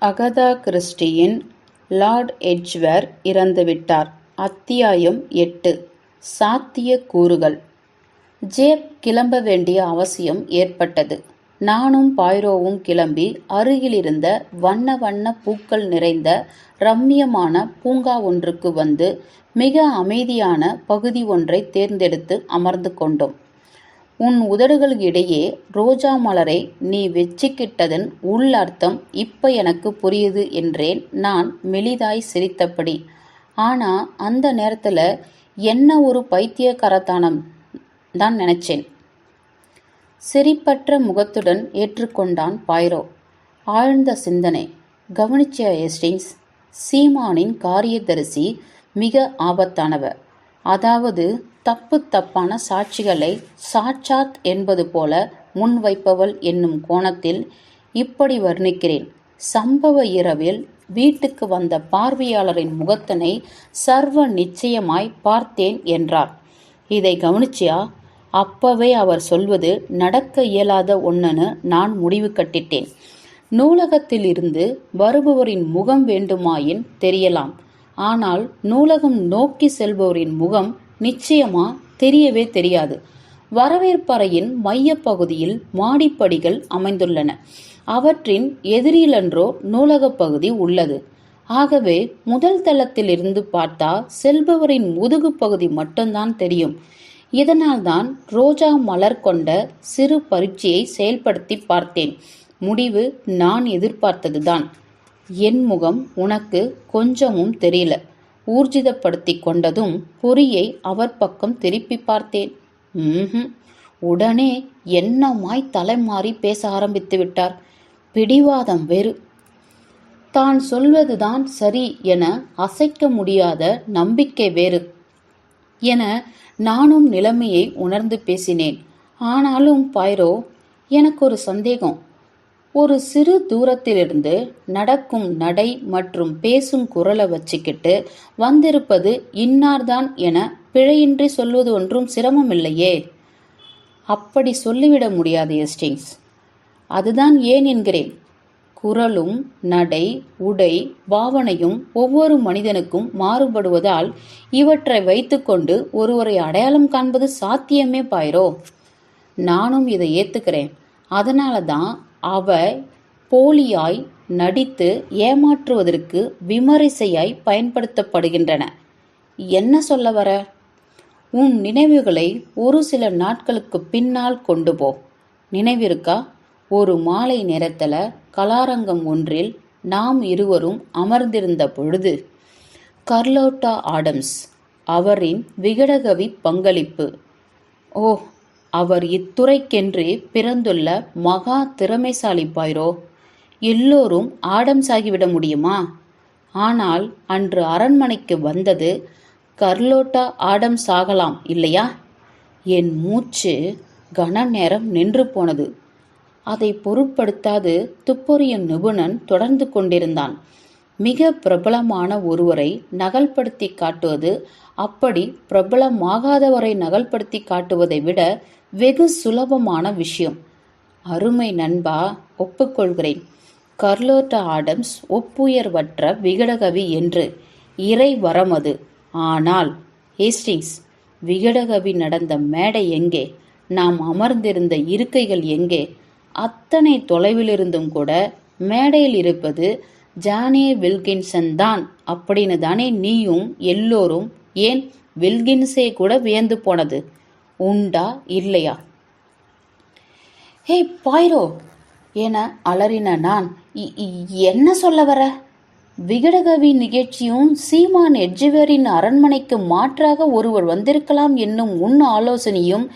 Agatha கிறிஸ்டியின் Lord எட்ஜ்வேர் இறந்துவிட்டார். அத்தியாயம் எட்டு. சாத்திய கூறுகள். ஜேப் கிளம்ப வேண்டிய அவசியம் ஏற்பட்டது. நானும் பாய்ரோவும் கிளம்பி அருகிலிருந்த வண்ண வண்ண பூக்கள் நிறைந்த ரம்மியமான பூங்கா ஒன்றுக்கு வந்து மிக அமைதியான பகுதி ஒன்றை தேர்ந்தெடுத்து அமர்ந்து கொண்டோம். உன் உதடுகளுக்கிடையே ரோஜா மலரை நீ வெச்சிக்கிட்டதன் உள் அர்த்தம் இப்ப எனக்கு புரியுது என்றேன். நான் மெலிதாய் சிரித்தபடி. ஆனா அந்த நேரத்துல என்ன ஒரு பைத்தியக்காரத்தானம் தான் நினைச்சேன். சிரிப்பற்ற முகத்துடன் ஏற்றுக்கொண்டான் பாய்ரோ. ஆழ்ந்த சிந்தனை. கவனிச்சியா எஸ்டிங்ஸ் சீமானின் காரியதரிசி மிக ஆபத்தானவர். அதாவது தப்பு தப்பான சாட்சிகளை சாட்சாத் என்பது போல முன்வைப்பவள் என்னும் கோணத்தில் இப்படி வர்ணிக்கிறேன். சம்பவ இரவில் வீட்டுக்கு வந்த பார்வையாளரின் முகத்தினை சர்வ நிச்சயமாய் பார்த்தேன் என்றார். இதை கவனிச்சியா? அப்பவே அவர் சொல்வது நடக்க இயலாத ஒன்றுன்னு நான் முடிவு கட்டிட்டேன். நூலகத்திலிருந்து வருபவரின் முகம் வேண்டுமாயின் தெரியலாம். ஆனால் நூலகம் நோக்கி செல்பவரின் முகம் நிச்சயமா தெரியவே தெரியாது. வரவேற்பறையின் மையப்பகுதியில் மாடிப்படிகள் அமைந்துள்ளன. அவற்றின் எதிரிலன்றோ நூலகப் பகுதி உள்ளது. ஆகவே முதல் தளத்திலிருந்து பார்த்தா செல்பவரின் முதுகு பகுதி மட்டும்தான் தெரியும். இதனால்தான் ரோஜா மலர் கொண்ட சிறு பரீட்சையை செயல்படுத்தி பார்த்தேன். முடிவு நான் எதிர்பார்த்ததுதான். என் முகம் உனக்கு கொஞ்சமும் தெரியல. ஊர்ஜிதப்படுத்தி கொண்டதும் பொறியை அவர் பக்கம் திருப்பி பார்த்தேன். ம்ஹும். உடனே என்னமாய் தலைமாறி பேச ஆரம்பித்து விட்டார். பிடிவாதம் வேறு. தான் சொல்வதுதான் சரி என அசைக்க முடியாத நம்பிக்கை வேறு. என நானும் நிலைமையை உணர்ந்து பேசினேன். ஆனாலும் பாய்ரோ எனக்கு ஒரு சந்தேகம். ஒரு சிறு தூரத்திலிருந்து நடக்கும் நடை மற்றும் பேசும் குரலை வச்சுக்கிட்டு வந்திருப்பது இன்னார்தான் என பிழையின்றி சொல்வது ஒன்றும் சிரமம் இல்லையே. அப்படி சொல்லிவிட முடியாது எஸ்டிங்ஸ் அதுதான் ஏன் என்கிறேன். குரலும் நடை உடை பாவனையும் ஒவ்வொரு மனிதனுக்கும் மாறுபடுவதால் இவற்றை வைத்துக்கொண்டு ஒருவரை அடையாளம் காண்பது சாத்தியமே பாயிரோ. நானும் இதை ஏத்துக்கிறேன். அதனால தான் அவ போலியாய் நடித்து ஏமாற்றுவதற்கு விமரிசையாய் பயன்படுத்தப்படுகின்றன. என்ன சொல்ல வர? உன் நினைவுகளை ஒரு சில நாட்களுக்கு பின்னால் கொண்டு போ. நினைவிருக்கா? ஒரு மாலை நேரத்துல கலாரங்கம் ஒன்றில் நாம் இருவரும் அமர்ந்திருந்த பொழுது கர்லோட்டா ஆடம்ஸ் அவரின் விகடகவி பங்களிப்பு ஓ அவர் இத்துறைக்கென்றே பிறந்துள்ள மகா திறமைசாலி பாய்ரோ எல்லோரும் ஆடம் சாகிவிட முடியுமா? ஆனால் அன்று அரண்மனைக்கு வந்தது கர்லோட்டா ஆடம்ஸ் ஆகலாம் இல்லையா? என் மூச்சு கன நேரம் நின்று போனது. அதை பொருட்படுத்தாது துப்பொறியின் நிபுணன் தொடர்ந்து கொண்டிருந்தான். மிக பிரபலமான ஒருவரை நகல்படுத்தி காட்டுவது அப்படி பிரபலமாகாதவரை நகல்படுத்தி காட்டுவதை விட வெகு சுலபமான விஷயம். அருமை நண்பா ஒப்புக்கொள்கிறேன். கர்லோட்டா ஆடம்ஸ் ஒப்புயர்வற்ற விகடகவி என்று இறை வரமது ஆனால் ஹேஸ்டிங்ஸ் விகடகவி நடந்த மேடை எங்கே? நாம் அமர்ந்திருந்த இருக்கைகள் எங்கே? அத்தனை தொலைவிலிருந்தும் கூட மேடையில் இருப்பது ஜானே வில்கின்சன் தான் அப்படின்னு தானே நீயும் எல்லோரும் ஏன் வில்கின்ஸே கூட வியந்து போனது? உண்டா இல்லையா? ஹே பாய்ரோ என அலறின நான். என்ன சொல்ல வர? விகடகவி நிகழ்ச்சியும் சீமான் எட்ஜிவரின் அரண்மனைக்கு மாற்றாக ஒருவர் வந்திருக்கலாம் என்னும் உன் ஆலோசனையும்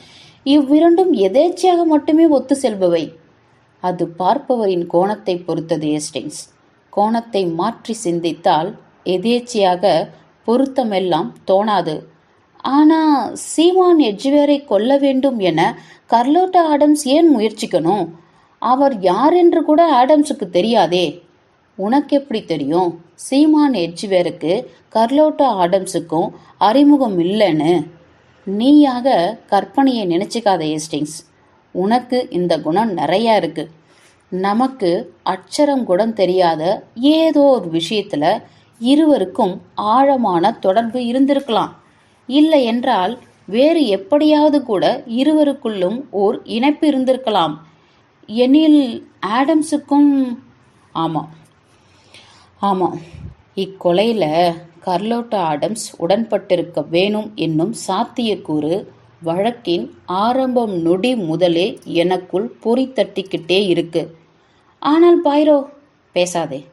இவ்விரண்டும் எதேச்சையாக மட்டுமே ஒத்து செல்பவை. அது பார்ப்பவரின் கோணத்தை பொறுத்தது எஸ்டிங்ஸ் கோணத்தை மாற்றி சிந்தித்தால் எதேச்சையாக பொருத்தமெல்லாம் தோணாது. ஆனா சீமான் எட்ஜ்வேரை கொல்ல வேண்டும் என கர்லோட்டா ஆடம்ஸ் ஏன் முயற்சிக்கணும்? அவர் யார் என்று கூட ஆடம்ஸுக்கு தெரியாதே. உனக்கு எப்படி தெரியும்? சீமான் எட்ஜ்வேருக்கு கர்லோட்டா ஆடம்ஸுக்கும் அறிமுகம் இல்லைன்னு. நீயாக கற்பனையை நினைச்சிக்காத ஏஸ்டிங்ஸ் உனக்கு இந்த குணம் நிறையா இருக்கு. நமக்கு அச்சரம் குணம் தெரியாத ஏதோ ஒரு விஷயத்துல இருவருக்கும் ஆழமான தொடர்பு இருந்திருக்கலாம். இல்லை என்றால் வேறு எப்படியாவது கூட இருவருக்குள்ளும் ஓர் இணைப்பு இருந்திருக்கலாம் எனில் ஆடம்ஸுக்கும் ஆமாம் ஆமாம் இக்கொலையில் கர்லோட்டா ஆடம்ஸ் உடன்பட்டிருக்க வேணும் என்னும் சாத்தியக்கூறு வழக்கின் ஆரம்பம் நொடி முதலே எனக்குள் பொறி தட்டிக்கிட்டே இருக்கு. ஆனால் பைரோ பேசாதே.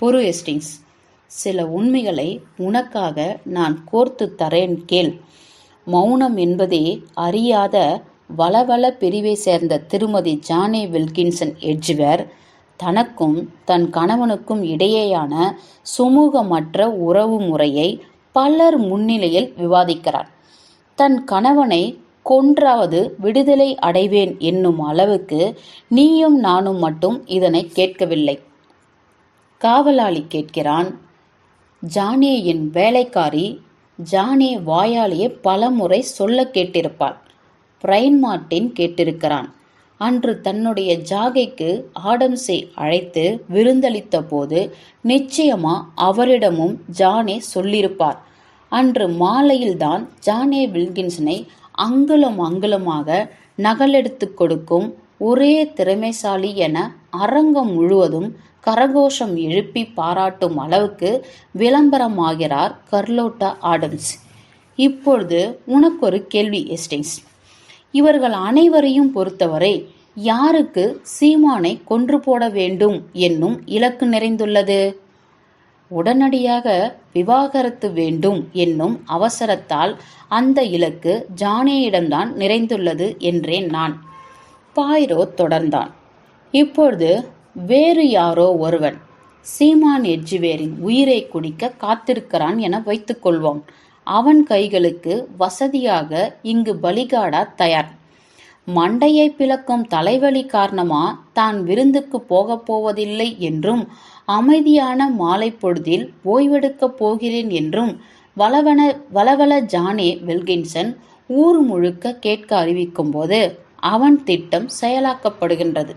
பொறு எஸ்டிங்ஸ் சில உண்மைகளை உனக்காக நான் கோர்த்து தரேன் கேள். மௌனம் என்பதே அறியாத வளவள பிரிவை சேர்ந்த திருமதி ஜானே வில்கின்சன் எட்ஜ்வேர் தனக்கும் தன் கணவனுக்கும் இடையேயான சுமூகமற்ற உறவு முறையை பலர் முன்னிலையில் விவாதிக்கிறார். தன் கணவனை கொன்றாவது விடுதலை அடைவேன் என்னும் அளவுக்கு நீயும் நானும் மட்டும் இதனை கேட்கவில்லை. காவலாளி கேட்கிறான் ஜானே என் வேலைக்காரி. ஜானே வாயாலேயே பலமுறை சொல்ல கேட்டிருப்பாள். Brain Martin கேட்டிருக்கிறான். அன்று தன்னுடைய ஜாகைக்கு ஆடம்ஸை அழைத்து விருந்தளித்த போது நிச்சயமா அவரிடமும் ஜானே சொல்லியிருப்பார். அன்று மாலையில்தான் ஜானே வில்கின்சனை அங்குலம் அங்குலமாக நகலெடுத்து கொடுக்கும் ஒரே திறமைசாலி என அரங்கம் முழுவதும் கரகோஷம் எழுப்பி பாராட்டும் அளவுக்கு விளம்பரமாகிறார் கர்லோட்டா ஆடம்ஸ். இப்பொழுது உனக்கு ஒரு கேள்வி எஸ்டிங்ஸ் இவர்கள் அனைவரையும் பொறுத்தவரை யாருக்கு சீமானை கொன்று போட வேண்டும் என்னும் இலக்கு நிறைந்துள்ளது? உடனடியாக விவாகரத்து வேண்டும் என்னும் அவசரத்தால் அந்த இலக்கு ஜானேயிடம்தான் நிறைந்துள்ளது என்றேன் நான். பாய்ரோ தொடர்ந்தான். இப்பொழுது வேறு யாரோ ஒருவன் சீமான் எட்ஜுவேரின் உயிரை குடிக்க காத்திருக்கிறான் என வைத்துக்கொள்வோம் அவன் கைகளுக்கு வசதியாக இங்கு பலிகாடா தயார். மண்டையை பிளக்கும் தலைவலி காரணமா தான் விருந்துக்கு போகப் போவதில்லை என்றும் அமைதியான மாலை பொழுதில் ஓய்வெடுக்கப் போகிறேன் என்றும் வளவன வளவள ஜானே வெல்கின்சன் ஊர் முழுக்க கேட்க அறிவிக்கும் போது அவன் திட்டம் செயலாக்கப்படுகின்றது.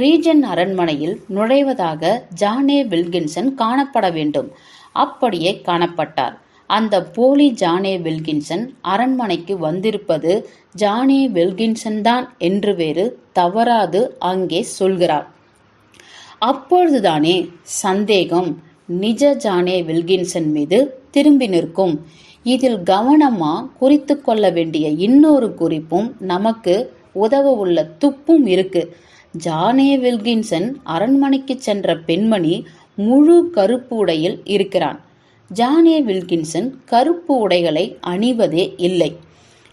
ரீஜன் அரண்மனையில் நுழைவதாக ஜானே வில்கின்சன் காணப்பட வேண்டும். அப்படியே காணப்பட்டார். அந்த போலி ஜானே வில்கின்சன் அரண்மனைக்கு வந்திருப்பது ஜானே வில்கின்சன் தான் என்று வேறு தவறாது அங்கே சொல்கிறார். அப்பொழுதுதானே சந்தேகம் நிஜ ஜானே வில்கின்சன் மீது திரும்பி நிற்கும். இதில் கவனமா குறித்து கொள்ள வேண்டிய இன்னொரு குறிப்பும் நமக்கு உதவ உள்ள துப்பும் இருக்கு. ஜானே வில்கின்சன் அரண்மனைக்கு சென்ற பெண்மணி முழு கருப்பு உடையில் இருக்கிறான். ஜானே வில்கின்சன் கருப்பு உடைகளை அணிவதே இல்லை.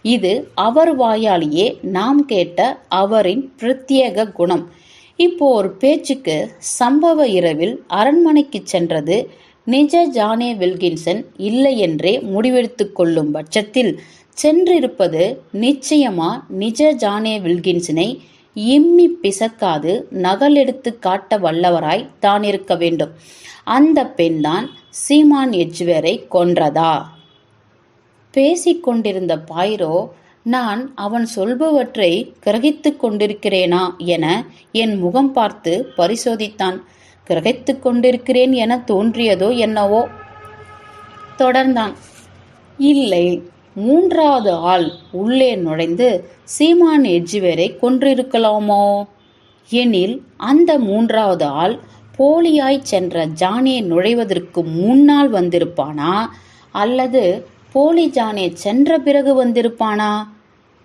இது அவர் வாயாலேயே நாம் கேட்ட அவரின் பிரத்யேக குணம். இப்போ ஒரு பேச்சுக்கு சம்பவ இரவில் அரண்மனைக்கு சென்றது நிஜ ஜானே வில்கின்சன் இல்லை என்றே முடிவெடுத்து கொள்ளும் பட்சத்தில் சென்றிருப்பது நிச்சயமா நிஜ ஜானே வில்கின்சனை இம்மி பிசக்காது நகலெடுத்து காட்ட வல்லவராய் தான் இருக்க வேண்டும். அந்த பெண்தான் சீமான் எஜ்வேரை கொன்றதா? பேசிக் கொண்டிருந்த பாய்ரோ நான் அவன் சொல்பவற்றை கிரகித்துக் கொண்டிருக்கிறேனா என என் முகம் பார்த்து பரிசோதித்தான். கிரகித்து கொண்டிருக்கிறேன் என தோன்றியதோ என்னவோ? தொடர்ந்தான். இல்லை மூன்றாவது ஆள் உள்ளே நுழைந்து சீமான் எஜ்ஜுவேரை கொன்றிருக்கலாமோ? எனில் அந்த மூன்றாவது ஆள் போலியாய் சென்ற ஜானே நுழைவதற்கு முன்னால் வந்திருப்பானா? அல்லது போலி ஜானே சென்ற பிறகு வந்திருப்பானா?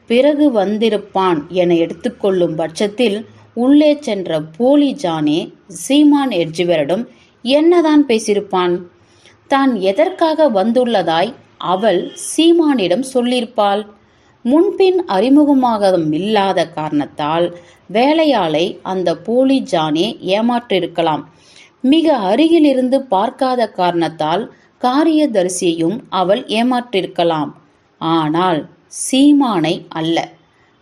பிறகு வந்திருப்பான் என எடுத்துக்கொள்ளும் பட்சத்தில் உள்ளே சென்ற போலி ஜானே சீமான் எட்ஜுவரிடம் என்னதான் பேசியிருப்பான்? தான் எதற்காக வந்துள்ளதாய்? அவள் சீமானிடம் சொல்லியிருப்பாள் முன்பின் அறிமுகமாக இல்லாத காரணத்தால் வேலையாளை அந்த போலி ஜானே ஏமாற்றிருக்கலாம் மிக அருகிலிருந்து பார்க்காத காரணத்தால் காரியதரிசியையும் அவள் ஏமாற்றிருக்கலாம் ஆனால் சீமானை அல்ல.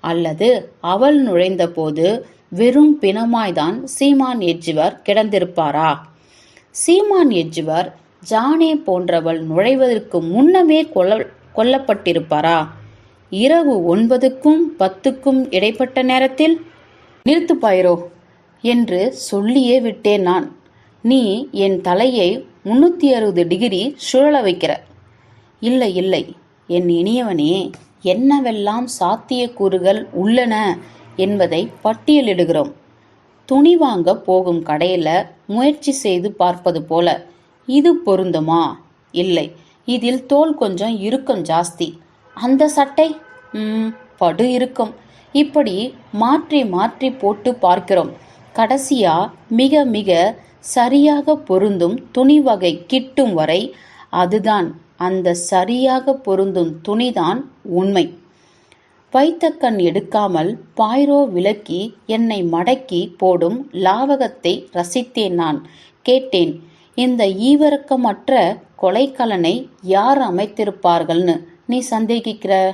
அல்லது அவள் நுழைந்தபோது வெறும் பிணமாய்தான் சீமான் எஜ்ஜுவர் கிடந்திருப்பாரா? சீமான் எஜ்ஜுவர் ஜானே போன்றவள் நுழைவதற்கு முன்னமே கொல்ல கொல்லப்பட்டிருப்பாரா? இரவு ஒன்பதுக்கும் பத்துக்கும் இடைப்பட்ட நேரத்தில் நிறுத்து பாயிரோ என்று சொல்லியே விட்டேன் நான். நீ என் தலையை முன்னூற்றி அறுபது டிகிரி சுழல வைக்கிற. இல்லை இல்லை என் இனியவனே என்னவெல்லாம் சாத்தியக்கூறுகள் உள்ளன என்பதை பட்டியலிடுகிறோம். துணி வாங்க போகும் கடையில் முயற்சி செய்து பார்ப்பது போல இது பொருந்துமா? இல்லை. இதில் தோல் கொஞ்சம் இறுக்கம் ஜாஸ்தி. அந்த சட்டை? ம், படு இருக்கும். இப்படி மாற்றி மாற்றி போட்டு பார்க்கிறோம். கடைசியா மிக மிக சரியாக பொருந்தும் துணி வகை கிட்டும் வரை அதுதான். அந்த சரியாக பொருந்தும் துணிதான் உண்மை. வைத்த கண் எடுக்காமல் பாய்ரோ விலக்கி என்னை மடக்கி போடும் லாவகத்தை ரசித்தேன் நான். கேட்டேன் இந்த ஈவிரக்கமற்ற கொலைக்கலனை யார் அமைத்திருப்பார்கள்னு நீ சந்தேகிக்கிற?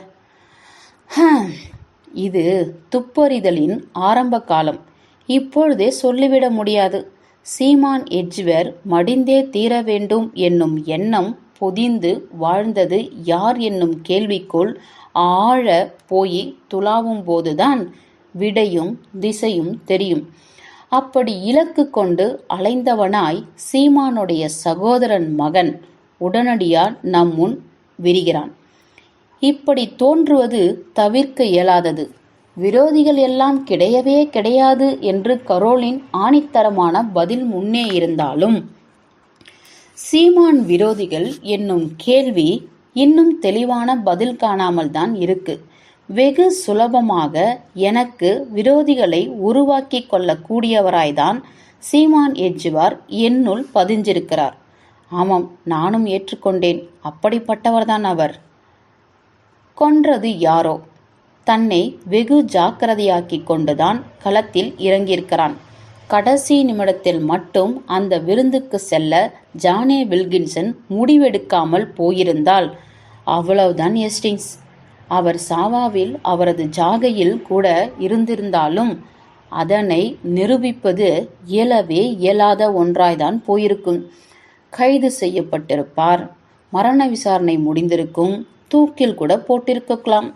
இது துப்பறிதலின் ஆரம்ப காலம். இப்பொழுதே சொல்லிவிட முடியாது. சீமான் எட்ஜ்வர் மடிந்தே தீர வேண்டும் என்னும் எண்ணம் பொதிந்து வாழ்ந்தது யார் என்னும் கேள்விக்குள் ஆழ போய் துளாவும் போதுதான் விடையும் திசையும் தெரியும். அப்படி இலக்கு கொண்டு அலைந்தவனாய் சீமானுடைய சகோதரன் மகன் உடனடியால் நம் முன் விரிகிறான். இப்படி தோன்றுவது தவிர்க்க இயலாதது. விரோதிகள் எல்லாம் கிடையவே கிடையாது என்று கரோலின் ஆணித்தரமான பதில் முன்னே இருந்தாலும் சீமான் விரோதிகள் என்னும் கேள்வி இன்னும் தெளிவான பதில் காணாமல் தான் இருக்கு. வெகு சுலபமாக எனக்கு விரோதிகளை உருவாக்கி கொள்ளக்கூடியவராய்தான் சீமான் எஜ்ஜுவார் என்னுள் பதிஞ்சிருக்கிறார். ஆமாம் நானும் ஏற்றுக்கொண்டேன். அப்படிப்பட்டவர்தான் அவர். கொன்றது யாரோ? தன்னை வெகு ஜாக்கிரதையாக்கி கொண்டுதான் களத்தில் இறங்கியிருக்கிறான். கடைசி நிமிடத்தில் மட்டும் அந்த விருந்துக்கு செல்ல ஜானே வில்கின்சன் முடிவெடுக்காமல் போயிருந்தால் அவ்வளவுதான் எஸ்டிங்ஸ் அவர் சாவாவில் அவரது ஜாகையில் கூட இருந்திருந்தாலும் அதனை நிரூபிப்பது இயலவே இயலாத ஒன்றாய்தான் போயிருக்கும். கைது செய்யப்பட்டிருப்பார். மரண விசாரணை முடிந்திருக்கும். தூக்கில் கூட போட்டிருக்கலாம்.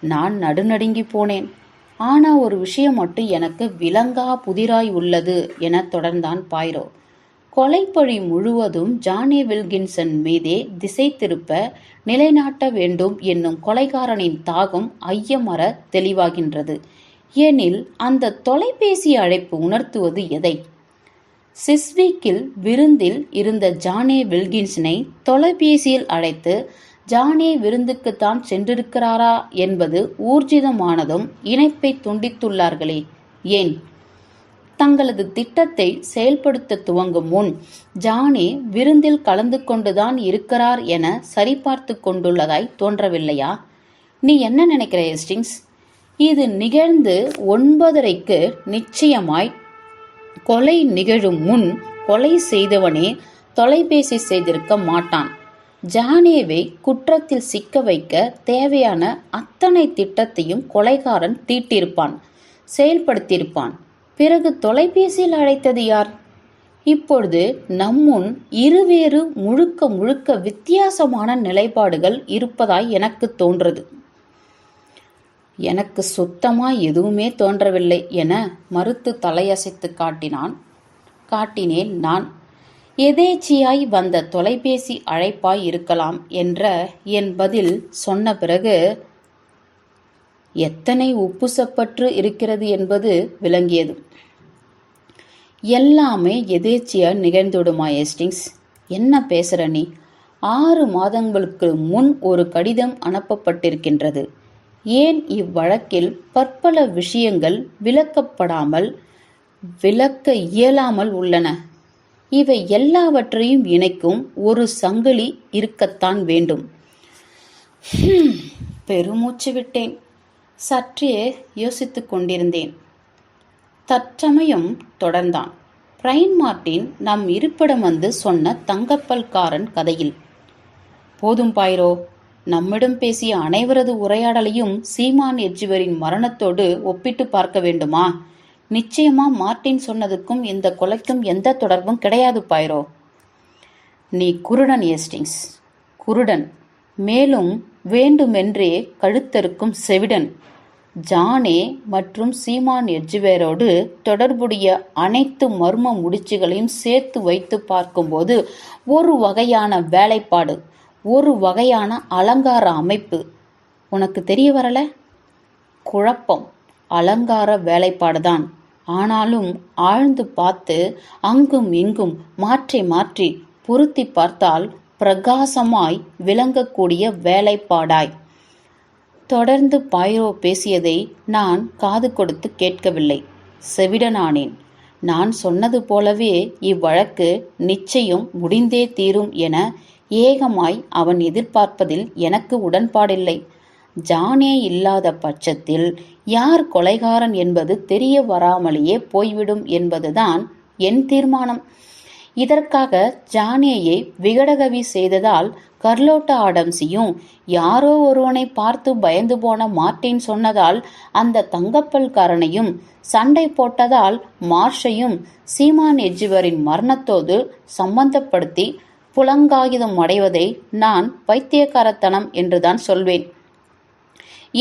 நான் நடுநடுங்கி போனேன். ஆனா ஒரு விஷயம் மட்டும் எனக்கு விலங்கா புதிராய் உள்ளது என தொடர்ந்தான் பாய்ரோ. கொலைப்பழி முழுவதும் ஜானி வில்கின்சன் மீதே திசை திருப்ப நிலைநாட்ட வேண்டும் என்னும் கொலைகாரனின் தாகம் ஐயமர தெளிவாகின்றது. ஏனில் அந்த தொலைபேசி அழைப்பு உணர்த்துவது எதை? சிஸ்வீக்கில் விருந்தில் இருந்த ஜானே வில்கின்சனை தொலைபேசியில் அழைத்து ஜானே விருந்துக்குத்தான் சென்றிருக்கிறாரா? என்பது ஊர்ஜிதமானதும் இணைப்பை துண்டித்துள்ளார்களே. ஏன்? தங்களது திட்டத்தை செயல்படுத்த துவங்கும் முன் ஜானே விருந்தில் கலந்து கொண்டுதான் இருக்கிறார் என சரிபார்த்து கொண்டுள்ளதாய் தோன்றவில்லையா? நீ என்ன நினைக்கிற எஸ்டிங்ஸ் இது நிகழ்ந்து ஒன்பதரைக்கு நிச்சயமாய் கொலை நிகழும் முன் கொலை செய்தவனே தொலைபேசி செய்திருக்க மாட்டான். ஜானேவை குற்றத்தில் சிக்க வைக்க தேவையான அத்தனை திட்டத்தையும் கொலைகாரன் தீட்டியிருப்பான் செயல்படுத்தியிருப்பான். பிறகு தொலைபேசியில் அழைத்தது யார்? இப்பொழுது நம்முன் இருவேறு முழுக்க முழுக்க வித்தியாசமான நிலைப்பாடுகள் இருப்பதாய் எனக்கு தோன்றது. எனக்கு சுத்தமாக எதுவுமே தோன்றவில்லை என மறுத்து தலையசைத்து காட்டினான். காட்டினேன் நான் எதேச்சியாய் வந்த தொலைபேசி அழைப்பாய் இருக்கலாம் என்ற என் பதில் சொன்ன பிறகு எத்தனை உப்புசப்பற்று இருக்கிறது என்பது விளங்கியது. எல்லாமே எதேச்சியா நிகழ்ந்துடுமா எஸ்டிங்ஸ் என்ன பேசுற நீ? ஆறு மாதங்களுக்கு முன் ஒரு கடிதம் அனுப்பப்பட்டிருக்கின்றது. ஏன் இவ்வழக்கில் பற்பல விஷயங்கள் விளக்கப்படாமல் விளக்க இயலாமல் உள்ளன? இவை எல்லாவற்றையும் இணைக்கும் ஒரு சங்கிலி இருக்கத்தான் வேண்டும். பெருமூச்சு விட்டேன். சற்றே யோசித்துக் கொண்டிருந்தேன். தற்சமயம் தொடர்ந்தான். பிரைன் மார்ட்டின் நம் இருப்பிடம் வந்து சொன்ன தங்கப்பல்காரன் கதையில் போதும் பாயிரோ நம்மிடம் பேசிய அனைவரது உரையாடலையும் சீமான் எட்ஜுவரின் மரணத்தோடு ஒப்பிட்டு பார்க்க வேண்டுமா? நிச்சயமா மார்ட்டின் சொன்னதுக்கும் இந்த கொலைக்கும் எந்த தொடர்பும் கிடையாது பாயிரோ. நீ குருடன் ஏஸ்டிங்ஸ் குருடன். மேலும் வேண்டுமென்றே கழுத்தறுக்கும் செவிடன் ஜானே மற்றும் சீமான் எட்ஜுவேரோடு தொடர்புடைய அனைத்து மர்ம முடிச்சுகளையும் சேர்த்து வைத்து பார்க்கும்போது ஒரு வகையான வேலைப்பாடு ஒரு வகையான அலங்கார அமைப்பு. உனக்கு தெரிய வரல? குழப்பம் அலங்கார வேலைப்பாடுதான். ஆனாலும் ஆழ்ந்து பார்த்து அங்கும் இங்கும் மாற்றி மாற்றி பொருத்தி பார்த்தால் பிரகாசமாய் விளங்கக்கூடிய வேலைப்பாடாய். தொடர்ந்து பாயிரோ பேசியதை நான் காது கொடுத்து கேட்கவில்லை. செவிடனானேன். நான் சொன்னது போலவே இவ்வழக்கு நிச்சயம் முடிந்தே தீரும் என ஏகமாய் அவன் எதிர்பார்ப்பதில் எனக்கு உடன்பாடில்லை. ஜானே இல்லாத பட்சத்தில் யார் கொலைகாரன் என்பது தெரிய வராமலேயே போய்விடும் என்பதுதான் என் தீர்மானம். இதற்காக ஜானேயை விகடகவி செய்ததால் கர்லோட்டா ஆடம்ஸியும் யாரோ ஒருவனை பார்த்து பயந்து போன மார்ட்டின் சொன்னதால் அந்த தங்கப்பல்காரனையும் சண்டை போட்டதால் மார்ஷையும் சீமான் எஜ்ஜுவரின் மரணத்தோடு சம்பந்தப்படுத்தி புலங்காகிதம் அடைவதை நான் பைத்தியக்காரத்தனம் என்றுதான் சொல்வேன்.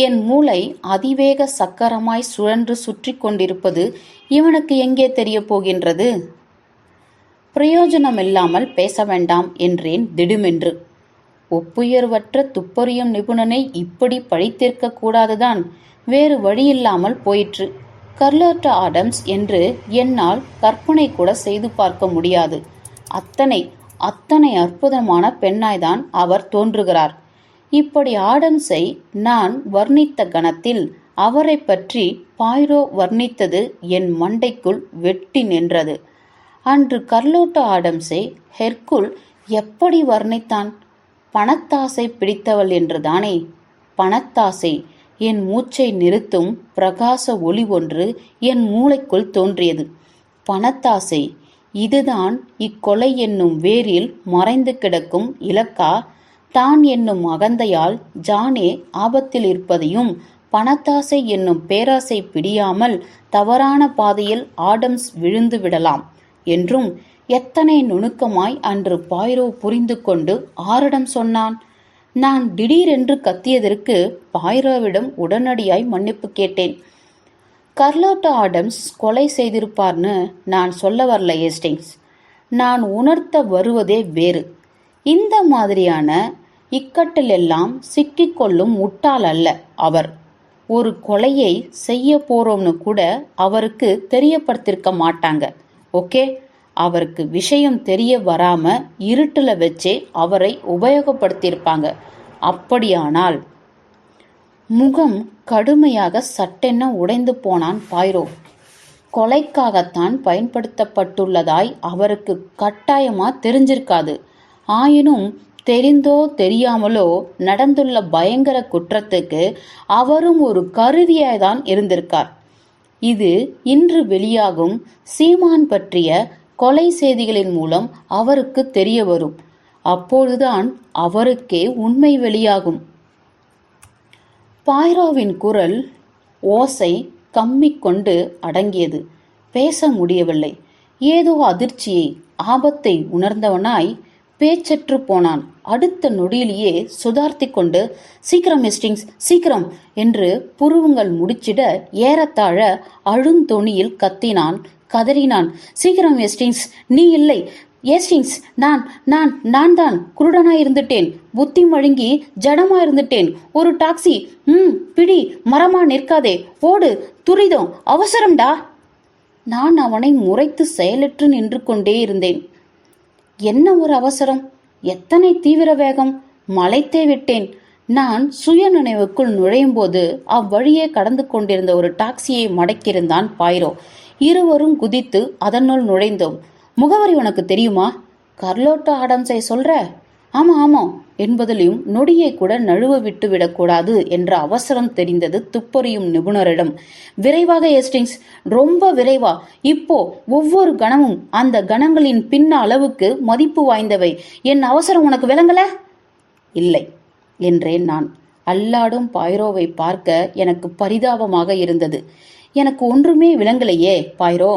என் மூளை அதிவேக சக்கரமாய் சுழன்று சுற்றி கொண்டிருப்பது இவனுக்கு எங்கே தெரிய போகின்றது? பிரயோஜனமில்லாமல் பேச வேண்டாம் என்றேன் திடுமென்று. ஒப்புயர்வற்ற துப்பறியும் நிபுணனை இப்படி பழித்திருக்க கூடாதுதான். வேறு வழியில்லாமல் போயிற்று. கர்லோட்டா ஆடம்ஸ் என்று என்னால் கற்பனை கூட செய்து பார்க்க முடியாது. அத்தனை அத்தனை அற்புதமான பெண்ணாய்தான் அவர் தோன்றுகிறார். இப்படி ஆடம்ஸை நான் வர்ணித்த கணத்தில் அவரை பற்றி பாய்ரோ வர்ணித்தது என் மண்டைக்குள் வெட்டி நின்றது. அன்று கர்லோட்டோ ஆடம்ஸை ஹெர்குல் எப்படி வர்ணித்தான்? பணத்தாசை பிடித்தவள் என்றுதானே? பணத்தாசை என் மூச்சை நிறுத்தும் பிரகாச ஒளி ஒன்று என் மூளைக்குள் தோன்றியது. பணத்தாசை இதுதான் இக்கொலை என்னும் வேரில் மறைந்து கிடக்கும் இலக்கா? தான் என்னும் அகந்தையால் ஜானே ஆபத்தில் இருப்பதையும் பணத்தாசை என்னும் பேராசை பிடியாமல் தவறான பாதையில் ஆடம்ஸ் விழுந்து விடலாம். என்றும் எத்தனை நுணுக்கமாய் அன்று பாய்ரோ புரிந்து கொண்டு ஆரிடம் சொன்னான் நான் திடீரென்று கத்தியதற்கு பாய்ரோவிடம் உடனடியாய் மன்னிப்பு கேட்டேன். கர்லோட்டா ஆடம்ஸ் கொலை செய்திருப்பார்னு நான் சொல்ல வரல ஏஸ்டிங்ஸ் நான் உணர்த்த வருவதே வேறு. இந்த மாதிரியான இக்கட்டிலெல்லாம் சிக்கிக்கொள்ளும் முட்டாள் அல்ல அவர். ஒரு கொலையை செய்ய போறோம்னு கூட அவருக்கு தெரியப்படுத்திருக்க மாட்டாங்க. ஓகே? அவருக்கு விஷயம் தெரிய வராம இருட்டில் வச்சே அவரை உபயோகப்படுத்தியிருப்பாங்க. அப்படியானால் முகம் கடுமையாக சட்டென உடைந்து போனான் பாய்ரோ. கொலைக்காகத்தான் பயன்படுத்தப்பட்டுள்ளதாய் அவருக்கு கட்டாயமா தெரிஞ்சிருக்காது. ஆயினும் தெரிந்தோ தெரியாமலோ நடந்துள்ள பயங்கர குற்றத்துக்கு அவரும் ஒரு கருவியாய்தான் இருந்திருக்கார். இது இன்று வெளியாகும் சீமான் பற்றிய கொலை செய்திகளின் மூலம் அவருக்கு தெரிய வரும் அப்பொழுதுதான் அவருக்கே உண்மை வெளியாகும். பாய்ராவின் குரல் ஓசை கம்மி கொண்டு அடங்கியது. பேச முடியவில்லை. ஏதோ அதிர்ச்சியை ஆபத்தை உணர்ந்தவனாய் பேச்சற்று போனான். அடுத்த நொடியிலேயே சுதார்த்தி கொண்டு சீக்கிரம் எஸ்டிங்ஸ் சீக்கிரம் என்று புருவங்கள் முடிச்சிட ஏறத்தாழ அழுந்தொணியில் கத்தினான் கதறினான். சீக்கிரம் எஸ்டிங்ஸ் நீ இல்லை. ஏஸ்டிங்ஸ் நான் நான் நான் தான். குருடனா இருந்துட்டேன். புத்தி மழுங்கி ஜடமா இருந்துட்டேன். ஒரு டாக்ஸி ம் பிடி மரமா நிற்காதே. ஓடு துரிதம் அவசரம்டா நான் அவனை முறைத்து செயலற்று நின்று கொண்டே இருந்தேன். என்ன ஒரு அவசரம்? எத்தனை தீவிர வேகம்? மலைத்தே விட்டேன். நான் சுய நினைவுக்குள் நுழையும் போது அவ்வழியே கடந்து கொண்டிருந்த ஒரு டாக்ஸியை மடக்கியிருந்தான் பாயிரோ. இருவரும் குதித்து அதனுள் நுழைந்தோம். முகவரி உனக்கு தெரியுமா? கர்லோட்டோ ஆடம்ஸை சொல்ற? ஆமா ஆமா என்பதிலும் நொடியை கூட நழுவ விட்டு விடக்கூடாது என்ற அவசரம் தெரிந்தது துப்பறியும் நிபுணரிடம். விரைவாக எஸ்டிங்ஸ் ரொம்ப விரைவா. இப்போ ஒவ்வொரு கணமும் அந்த கணங்களின் பின்ன அளவுக்கு மதிப்பு வாய்ந்தவை. என் அவசரம் உனக்கு விளங்கல? இல்லை என்றேன் நான். அல்லாடும் பாய்ரோவை பார்க்க எனக்கு பரிதாபமாக இருந்தது. எனக்கு ஒன்றுமே விளங்கலையே பாய்ரோ.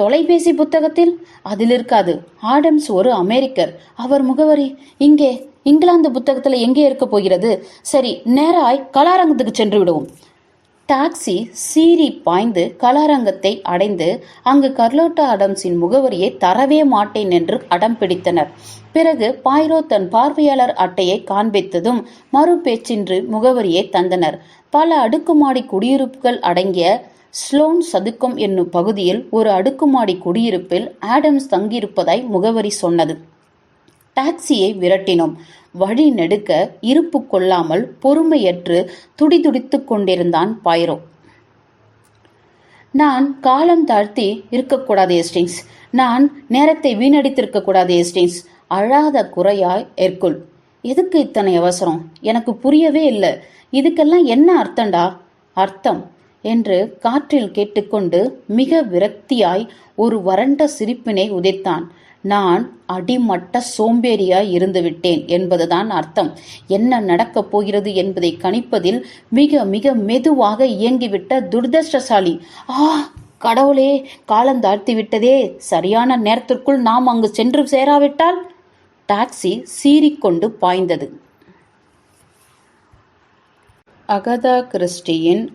தொலைபேசி புத்தகத்தில் அதில் இருக்காது. ஆடம்ஸ் ஒரு அமெரிக்கர். அவர் முகவரி இங்கே இங்கிலாந்து புத்தகத்தில் எங்கே இருக்க போகிறது? சரி நேராய் கலாரங்கத்துக்கு சென்று விடுவோம். டாக்ஸி சீறி பாய்ந்து கலாரங்கத்தை அடைந்து அங்கு கர்லோட்டா அடம்ஸின் முகவரியை தரவே மாட்டேன் என்று அடம் பிடித்தனர். பிறகு பாய்ரோ தன் பார்வையாளர் அட்டையை காண்பித்ததும் மறு பேச்சின்றி முகவரியை தந்தனர். பல அடுக்குமாடி குடியிருப்புகள் அடங்கிய ஸ்லோன் சதுக்கம் என்னும் பகுதியில் ஒரு அடுக்குமாடி குடியிருப்பில் ஆடம்ஸ் தங்கியிருப்பதாய் முகவரி சொன்னது. டாக்ஸியை விரட்டினோம். வழி நெடுக்க இருப்பு கொள்ளாமல் பொறுமையற்று துடிதுடித்துக் கொண்டிருந்தான் பாய்ரோ நான் காலம் தாழ்த்தி இருக்கக்கூடாது எஸ்டிங்ஸ் நான் நேரத்தை வீணடித்திருக்க கூடாது எஸ்டிங்ஸ் அழாத குறையாய் எற்குள் எதுக்கு இத்தனை அவசரம்? எனக்கு புரியவே இல்லை. இதுக்கெல்லாம் என்ன அர்த்தம்டா? அர்த்தம். என்று காற்றில் கேட்டுக்கொண்டு மிக விரக்தியாய் ஒரு வறண்ட சிரிப்பினை உதைத்தான் நான் அடிமட்ட சோம்பேறியாய் இருந்துவிட்டேன் என்பதுதான் அர்த்தம். என்ன நடக்கப் போகிறது என்பதை கணிப்பதில் மிக மிக மெதுவாக இயங்கிவிட்ட துர்தஷ்டசாலி ஆ கடவுளே காலம் தாழ்த்தி விட்டதே சரியான நேரத்திற்குள் நாம் அங்கு சென்று சேராவிட்டால்? டாக்ஸி சீறிக்கொண்டு பாய்ந்தது. அகதா கிறிஸ்டியின்